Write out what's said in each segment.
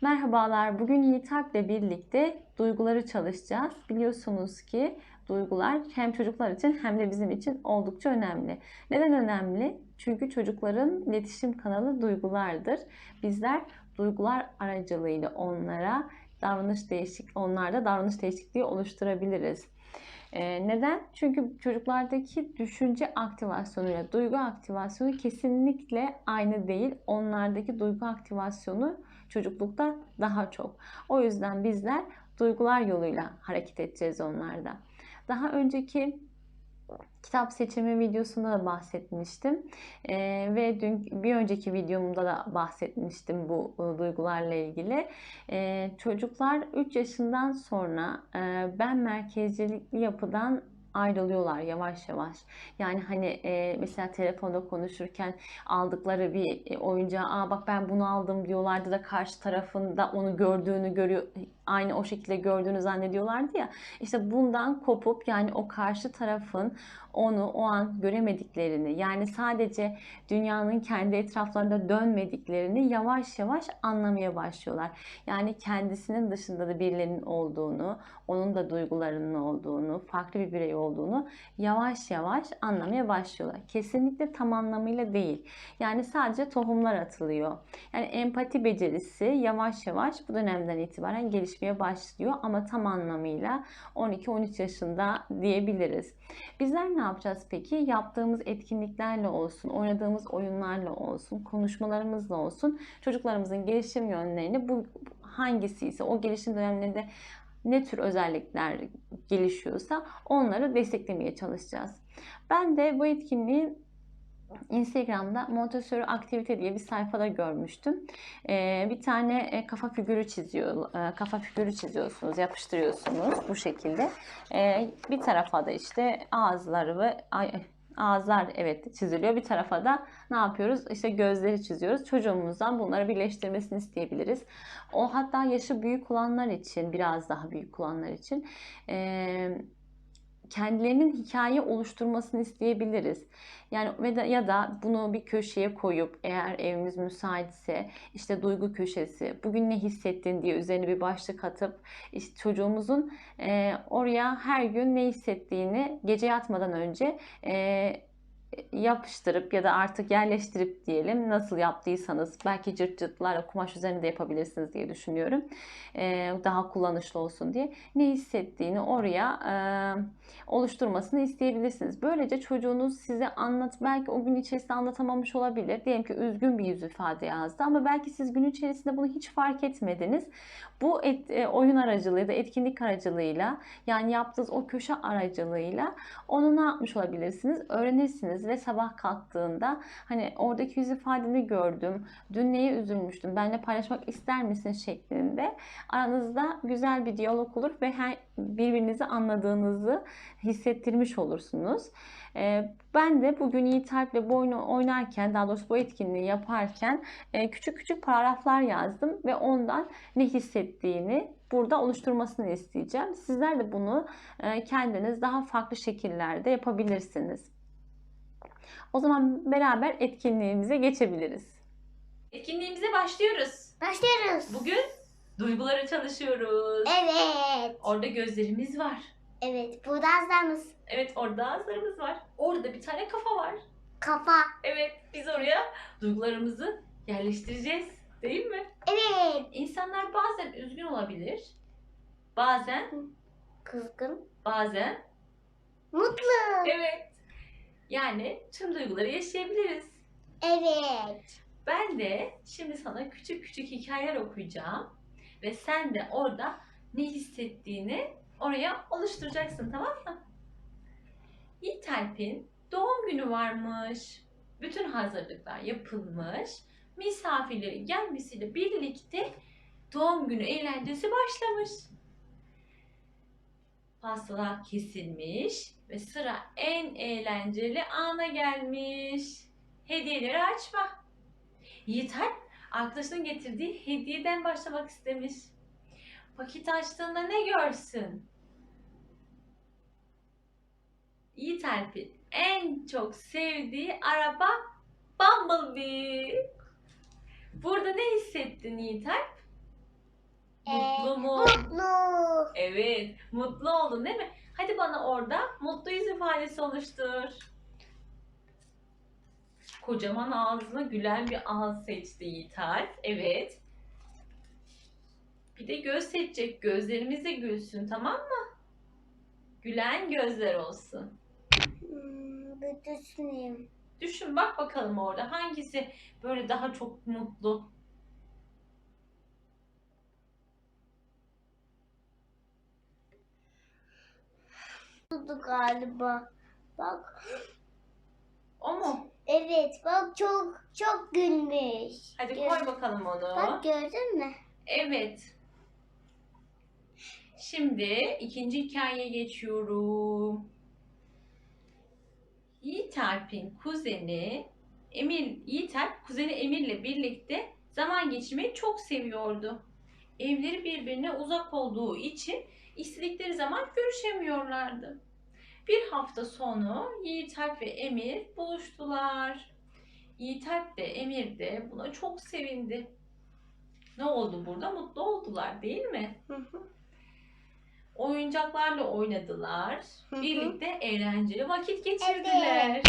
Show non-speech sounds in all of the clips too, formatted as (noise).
Merhabalar. Bugün Yiğit Alp'le birlikte duyguları çalışacağız. Biliyorsunuz ki duygular hem çocuklar için hem de bizim için oldukça önemli. Neden önemli? Çünkü çocukların iletişim kanalı duygulardır. Bizler duygular aracılığıyla onlara davranış değişik onlarda davranış değişikliği oluşturabiliriz. Ee, neden? Çünkü çocuklardaki düşünce aktivasyonuyla duygu aktivasyonu kesinlikle aynı değil. Onlardaki duygu aktivasyonu çocuklukta daha çok. O yüzden bizler duygular yoluyla hareket edeceğiz onlarda. Daha önceki kitap seçimi videosunda da bahsetmiştim. Ee, ve dün bir önceki videomda da bahsetmiştim bu e, duygularla ilgili. Ee, çocuklar 3 yaşından sonra e, ben merkezcilikli yapıdan ayrılıyorlar yavaş yavaş. Yani hani e, mesela telefonda konuşurken aldıkları bir e, oyuncağı aa bak ben bunu aldım diyorlardı da karşı tarafında onu gördüğünü görüyor aynı o şekilde gördüğünü zannediyorlardı ya. İşte bundan kopup yani o karşı tarafın onu o an göremediklerini yani sadece dünyanın kendi etraflarında dönmediklerini yavaş yavaş anlamaya başlıyorlar. Yani kendisinin dışında da birilerinin olduğunu, onun da duygularının olduğunu, farklı bir birey olduğunu yavaş yavaş anlamaya başlıyorlar. Kesinlikle tam anlamıyla değil. Yani sadece tohumlar atılıyor. Yani empati becerisi yavaş yavaş bu dönemden itibaren gelişmeye başlıyor ama tam anlamıyla 12-13 yaşında diyebiliriz. Bizler ne yapacağız peki? Yaptığımız etkinliklerle olsun, oynadığımız oyunlarla olsun, konuşmalarımızla olsun çocuklarımızın gelişim yönlerini bu hangisi ise o gelişim dönemlerinde ne tür özellikler gelişiyorsa onları desteklemeye çalışacağız. Ben de bu etkinliği Instagram'da Montessori Aktivite diye bir sayfada görmüştüm. Ee, bir tane e, kafa figürü çiziyor, e, kafa figürü çiziyorsunuz, yapıştırıyorsunuz bu şekilde. Ee, bir tarafa da işte ağızları ve ay, ağızlar evet çiziliyor. Bir tarafa da ne yapıyoruz? İşte gözleri çiziyoruz. Çocuğumuzdan bunları birleştirmesini isteyebiliriz. O hatta yaşı büyük olanlar için, biraz daha büyük olanlar için eee kendilerinin hikaye oluşturmasını isteyebiliriz. Yani da, ya da bunu bir köşeye koyup eğer evimiz müsaitse işte duygu köşesi bugün ne hissettin diye üzerine bir başlık atıp işte çocuğumuzun e, oraya her gün ne hissettiğini gece yatmadan önce e, yapıştırıp ya da artık yerleştirip diyelim nasıl yaptıysanız belki cırt cırtlarla kumaş üzerinde yapabilirsiniz diye düşünüyorum. Ee, daha kullanışlı olsun diye. Ne hissettiğini oraya e, oluşturmasını isteyebilirsiniz. Böylece çocuğunuz size anlat belki o gün içerisinde anlatamamış olabilir. Diyelim ki üzgün bir yüz ifade yazdı ama belki siz gün içerisinde bunu hiç fark etmediniz. Bu et, e, oyun aracılığıyla, etkinlik aracılığıyla yani yaptığınız o köşe aracılığıyla onu ne yapmış olabilirsiniz? Öğrenirsiniz ve sabah kalktığında hani oradaki yüz ifadeni gördüm. Dün neye üzülmüştüm? Benimle paylaşmak ister misin şeklinde aranızda güzel bir diyalog olur ve her birbirinizi anladığınızı hissettirmiş olursunuz. Ben de bugün Yiğit Alp'le bu oyunu oynarken, daha doğrusu bu etkinliği yaparken küçük küçük paragraflar yazdım ve ondan ne hissettiğini burada oluşturmasını isteyeceğim. Sizler de bunu kendiniz daha farklı şekillerde yapabilirsiniz. O zaman beraber etkinliğimize geçebiliriz. Etkinliğimize başlıyoruz. Başlıyoruz. Bugün duyguları çalışıyoruz. Evet. Orada gözlerimiz var. Evet. Burada azlarımız. Evet orada ağızlarımız var. Orada bir tane kafa var. Kafa. Evet biz oraya duygularımızı yerleştireceğiz. Değil mi? Evet. İnsanlar bazen üzgün olabilir. Bazen, Kızgın. bazen Mutlu. evet. Yani tüm duyguları yaşayabiliriz. Evet. Ben de şimdi sana küçük küçük hikayeler okuyacağım. Ve sen de orada ne hissettiğini oraya oluşturacaksın tamam mı? Yiğit Alp'in doğum günü varmış. Bütün hazırlıklar yapılmış. Misafirlerin gelmesiyle birlikte doğum günü eğlencesi başlamış. Pastalar kesilmiş ve sıra en eğlenceli ana gelmiş. Hediyeleri açma. Yiğit Alp arkadaşının getirdiği hediyeden başlamak istemiş. Paketi açtığında ne görsün? Yiğit Alp'in en çok sevdiği araba Bumblebee. Burada ne hissettin Yiğit Alp? Mutlu mu? Mutlu. Evet. Mutlu oldun değil mi? Hadi bana orada mutlu yüz ifadesi oluştur. Kocaman ağzına gülen bir ağız seçti Yiğit Alp. Evet. Bir de göz seçecek. Gözlerimiz de gülsün tamam mı? Gülen gözler olsun. Hmm, bir düşüneyim. Düşün bak bakalım orada hangisi böyle daha çok mutlu. Mutlu galiba. Bak. O mu? Evet bak çok çok gülmüş. Hadi koy bakalım onu. Bak gördün mü? Evet. Şimdi ikinci hikayeye geçiyorum. Yiğit Alp'in kuzeni Emir, Yiğit Alp kuzeni Emir'le birlikte zaman geçirmeyi çok seviyordu. Evleri birbirine uzak olduğu için istedikleri zaman görüşemiyorlardı. Bir hafta sonu Yiğit Alp ve Emir buluştular. Yiğit Alp de Emir de buna çok sevindi. Ne oldu burada? Mutlu oldular değil mi? Hı hı. Oyuncaklarla oynadılar. Hı hı. Birlikte eğlenceli vakit geçirdiler.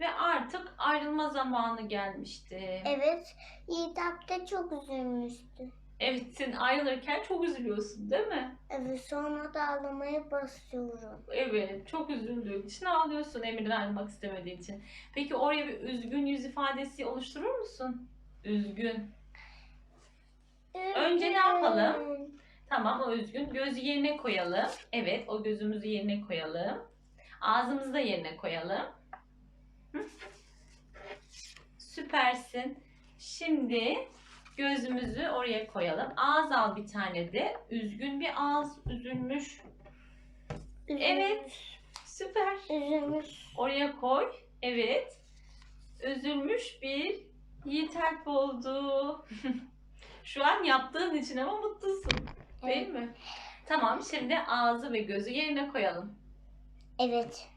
Ve artık ayrılma zamanı gelmişti. Evet. Yiğit Alp çok üzülmüştü. Evet sen ayrılırken çok üzülüyorsun değil mi? Evet sonra da ağlamaya basıyorum. Evet çok üzüldüğün için ağlıyorsun Emir'den ayrılmak istemediğin için. Peki oraya bir üzgün yüz ifadesi oluşturur musun? Üzgün. Önce ne yapalım? Tamam o üzgün. Gözü yerine koyalım. Evet o gözümüzü yerine koyalım. Ağzımızı da yerine koyalım. Hı? Süpersin. Şimdi gözümüzü oraya koyalım. Ağız al bir tane de. Üzgün bir ağız. Üzülmüş. Evet. Süper. Üzülmüş. Oraya koy. Evet. Üzülmüş bir Yiğit Alp oldu. (laughs) Şu an yaptığın için ama mutlusun. Değil mi? Tamam şimdi ağzı ve gözü yerine koyalım. Evet.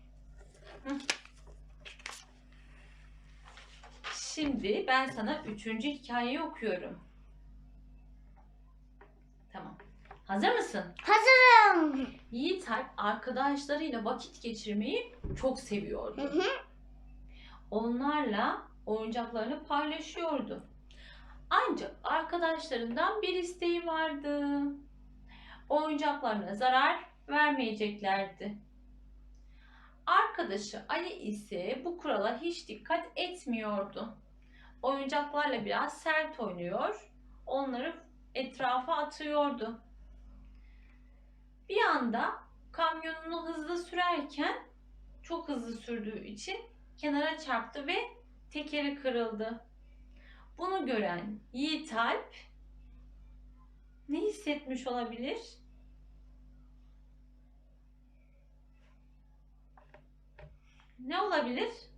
Şimdi ben sana üçüncü hikayeyi okuyorum. Tamam. Hazır mısın? Hazırım. Yiğit Alp arkadaşlarıyla vakit geçirmeyi çok Hı seviyordu. hı. Onlarla oyuncaklarını paylaşıyordu. Ancak arkadaşlarından bir isteği vardı. Oyuncaklarına zarar vermeyeceklerdi. Arkadaşı Ali ise bu kurala hiç dikkat etmiyordu. Oyuncaklarla biraz sert oynuyor, onları etrafa atıyordu. Bir anda kamyonunu hızlı sürerken çok hızlı sürdüğü için kenara çarptı ve tekeri kırıldı. Bunu gören Yiğit Alp ne hissetmiş olabilir? Ne olabilir?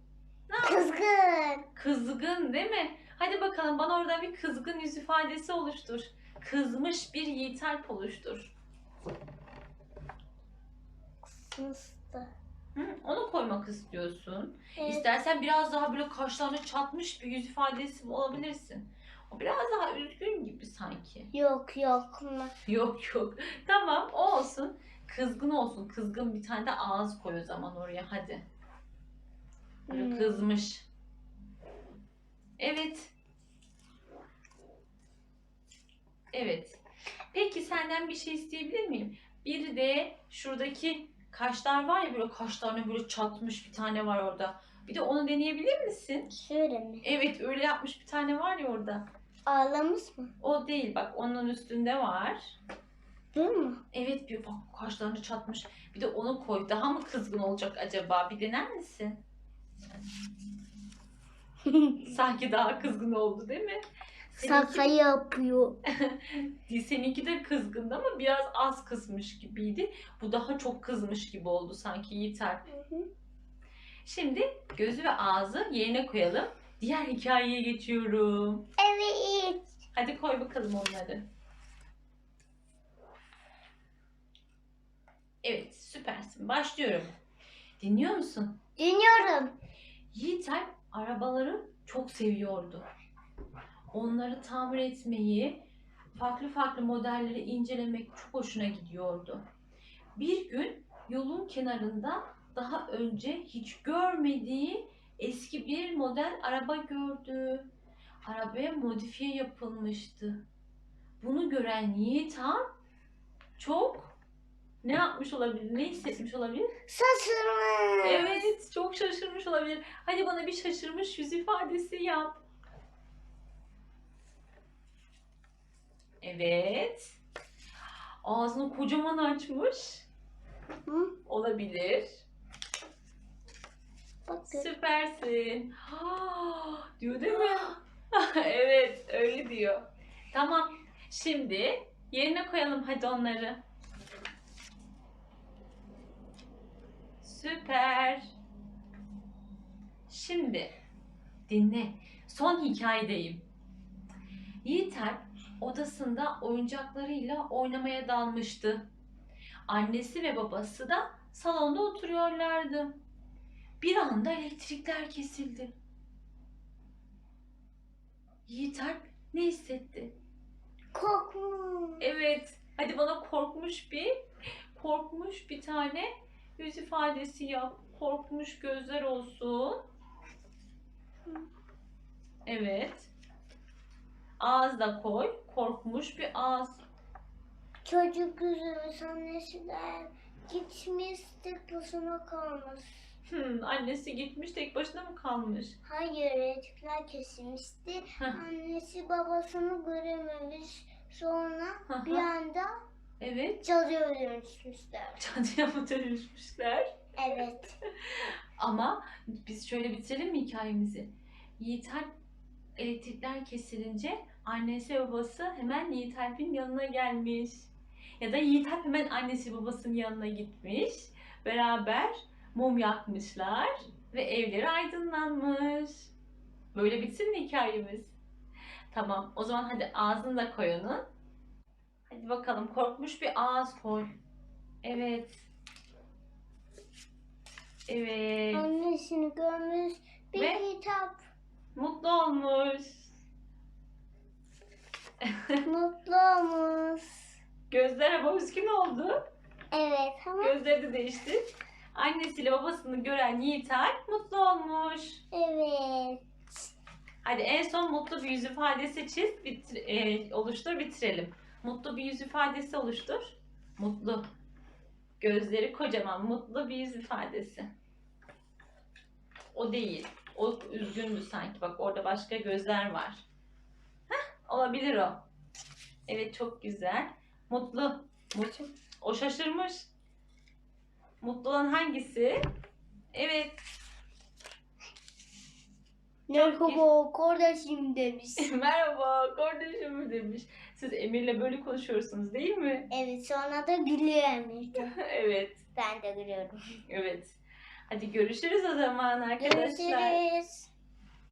Kızgın. Kızgın değil mi? Hadi bakalım bana orada bir kızgın yüz ifadesi oluştur. Kızmış bir Yiğit Alp oluştur. Sınıfta. Hı, onu koymak istiyorsun. Evet. İstersen biraz daha böyle kaşlarını çatmış bir yüz ifadesi olabilirsin. O biraz daha üzgün gibi sanki. Yok yok. Yok yok. Tamam o olsun. Kızgın olsun. Kızgın bir tane de ağız koy o zaman oraya hadi. Hmm. kızmış. Evet. Evet. Peki senden bir şey isteyebilir miyim? Bir de şuradaki kaşlar var ya böyle kaşlarını böyle çatmış bir tane var orada. Bir de onu deneyebilir misin? Şöyle mi? Evet öyle yapmış bir tane var ya orada. Ağlamış mı? O değil bak onun üstünde var. Bu mu? Evet bir bak kaşlarını çatmış. Bir de onu koy. Daha mı kızgın olacak acaba? Bir dener misin? (laughs) Sanki daha kızgın oldu değil mi? Şaka yapıyor. (laughs) Seninki de kızgındı ama biraz az kızmış gibiydi. Bu daha çok kızmış gibi oldu sanki Yiğiter. Şimdi gözü ve ağzı yerine koyalım. Diğer hikayeye geçiyorum. Evet. Hadi koy bakalım onları. Evet süpersin. Başlıyorum. Dinliyor musun? Dinliyorum. Yiğit Alp arabaları çok seviyordu. Onları tamir etmeyi farklı farklı modelleri incelemek çok hoşuna gidiyordu. Bir gün yolun kenarında daha önce hiç görmediği eski bir model araba gördü. Arabaya modifiye yapılmıştı. Bunu gören Yiğit Han çok ne yapmış olabilir, ne hissetmiş olabilir? Saçımı. Evet, çok şaşırmış olabilir. Hadi bana bir şaşırmış yüz ifadesi yap. Evet. Ağzını kocaman açmış. Hı? Olabilir. Bakın. Süpersin. Ha, diyor değil mi? evet, öyle diyor. Tamam. Şimdi yerine koyalım hadi onları. Süper. Şimdi dinle. Son hikayedeyim. Yiğiter odasında oyuncaklarıyla oynamaya dalmıştı. Annesi ve babası da salonda oturuyorlardı. Bir anda elektrikler kesildi. Yiğit Alp ne hissetti? Korkmuş. Evet, hadi bana korkmuş bir, korkmuş bir tane yüz ifadesi yap. Korkmuş gözler olsun. Evet. Ağız da koy. Korkmuş bir ağız. Çocuk kızımız annesiler gitmiş tek başına kalmış. Hmm, annesi gitmiş tek başına mı kalmış? Hayır elektrikler kesilmişti. Heh. Annesi babasını görememiş. Sonra bir anda Evet. cadıya dönüşmüşler. (laughs) Cadıya mı dönüşmüşler? Evet. (laughs) Ama biz şöyle bitirelim mi hikayemizi? Yiğit Alp elektrikler kesilince annesi ve babası hemen Yiğit Alp'in yanına gelmiş. Ya da Yiğit Alp hemen annesi babasının yanına gitmiş. Beraber mum yakmışlar ve evleri aydınlanmış. Böyle bitsin mi hikayemiz? Tamam o zaman hadi ağzını da koy onun. Hadi bakalım korkmuş bir ağız koy. Evet. Evet. Annesini görmüş bir Ve- kitap. Mutlu olmuş. (laughs) Mutlu olmuş. Gözler ama üzgün oldu. Evet ama Gözleri de değişti. Annesiyle babasını gören Yiğit Alp mutlu olmuş. evet. Hadi en son mutlu bir yüz ifadesi çiz, bitir, e, oluştur, bitirelim. Mutlu bir yüz ifadesi oluştur. Mutlu. Gözleri kocaman, mutlu bir yüz ifadesi. O değil. O üzgündü sanki. Bak orada başka gözler var. Heh, olabilir o. Evet çok güzel. Mutlu. Mutlu. O şaşırmış. Mutlu olan hangisi? Evet. (laughs) Merhaba kardeşim demiş. Merhaba kardeşim demiş. Siz Emir'le böyle konuşuyorsunuz değil mi? (laughs) Evet sonra da gülüyor Emir. (laughs) evet. Ben de gülüyorum. Evet. Hadi görüşürüz o zaman arkadaşlar. Görüşürüz.